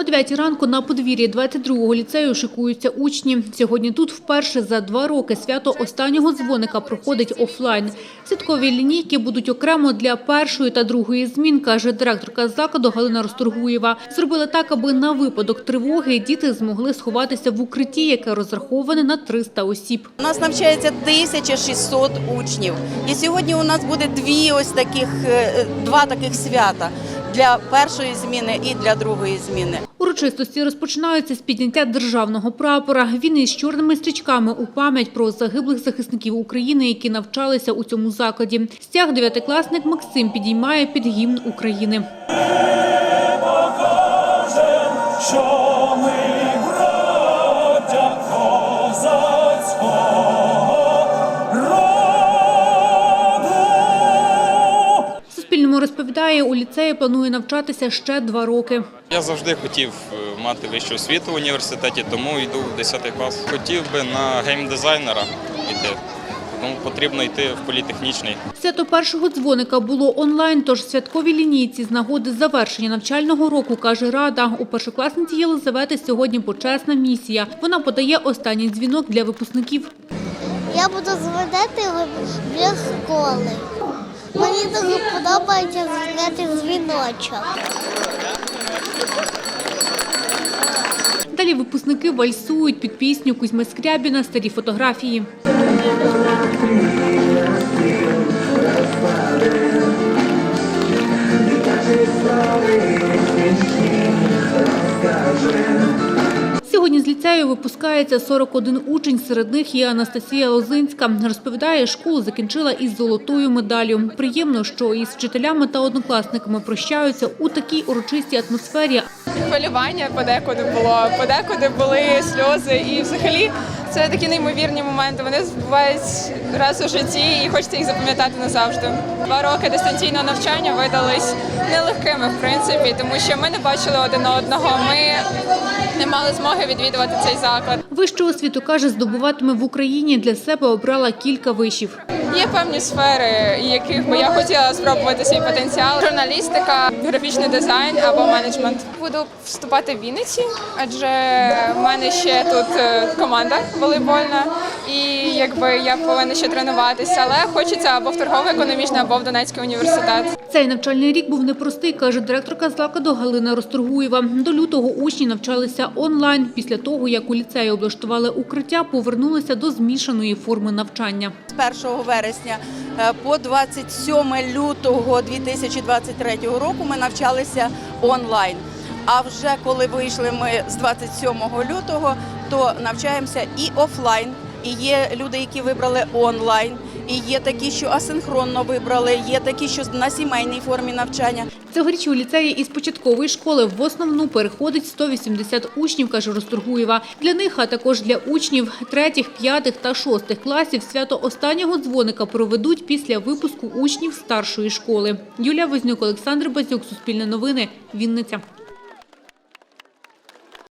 О 9 ранку на подвір'ї 22-го ліцею шикуються учні. Сьогодні тут вперше за два роки свято останнього дзвоника проходить офлайн. Святкові лінійки будуть окремо для першої та другої змін, каже директорка закладу Галина Ростургуєва. Зробили так, аби на випадок тривоги діти змогли сховатися в укритті, яке розраховане на 300 осіб. У нас навчається 1600 учнів. І сьогодні у нас буде дві ось таких, е, два таких свята для першої зміни і для другої зміни. Урочистості розпочинаються з підняття державного прапора. Він із чорними стрічками у пам'ять про загиблих захисників України, які навчалися у цьому закладі. Стяг дев'ятикласник Максим підіймає під гімн України. що Розповідає, у ліцеї планує навчатися ще два роки. Я завжди хотів е, мати вищу освіту в університеті, тому йду в 10 клас. Хотів би на геймдизайнера йти, тому потрібно йти в політехнічний. Свято першого дзвоника було онлайн, тож святкові лінійці з нагоди завершення навчального року, каже Рада. У першокласниці Єлизавети сьогодні почесна місія. Вона подає останній дзвінок для випускників. Я буду зводити біля школи. Мені дуже подобається звідати дзвіночок. Далі випускники вальсують під пісню Кузьми Скрябіна старі фотографії. Ліцею випускається 41 учень, серед них є Анастасія Лозинська. Розповідає, школу закінчила із золотою медаллю. Приємно, що із вчителями та однокласниками прощаються у такій урочистій атмосфері. хвилювання подекуди було, подекуди були сльози. І взагалі це такі неймовірні моменти. Вони збувають раз у житті і хочеться їх запам'ятати назавжди. Два роки дистанційного навчання видались нелегкими, в принципі, тому що ми не бачили один одного. Ми не мали змоги відвідувати цей заклад. Вищу освіту, каже, здобуватиме в Україні. Для себе обрала кілька вишів. Є певні сфери, яких би я хотіла спробувати свій потенціал: журналістика, графічний дизайн або менеджмент. Буду вступати в Вінниці, адже в мене ще тут е, команда волейбольна, і якби я повинна ще тренуватися, але хочеться або в торгово-економічний, або в Донецький університет. Цей навчальний рік був непростий, каже директорка закладу Галина Росторгуєва. До лютого учні навчалися онлайн. Після того, як у ліцеї облаштували укриття, повернулися до змішаної форми навчання. З 1 вересня е, по 27 лютого 2023 року ми навчалися онлайн. А вже коли вийшли ми з 27 лютого, то навчаємося і офлайн. І є люди, які вибрали онлайн, і є такі, що асинхронно вибрали, є такі, що на сімейній формі навчання. Цьогоріч у ліцеї із початкової школи в основну переходить 180 учнів, каже Росторгуєва. Для них, а також для учнів третіх, п'ятих та шостих класів свято останнього дзвоника проведуть після випуску учнів старшої школи. Юлія Вознюк, Олександр Базюк, Суспільне новини, Вінниця.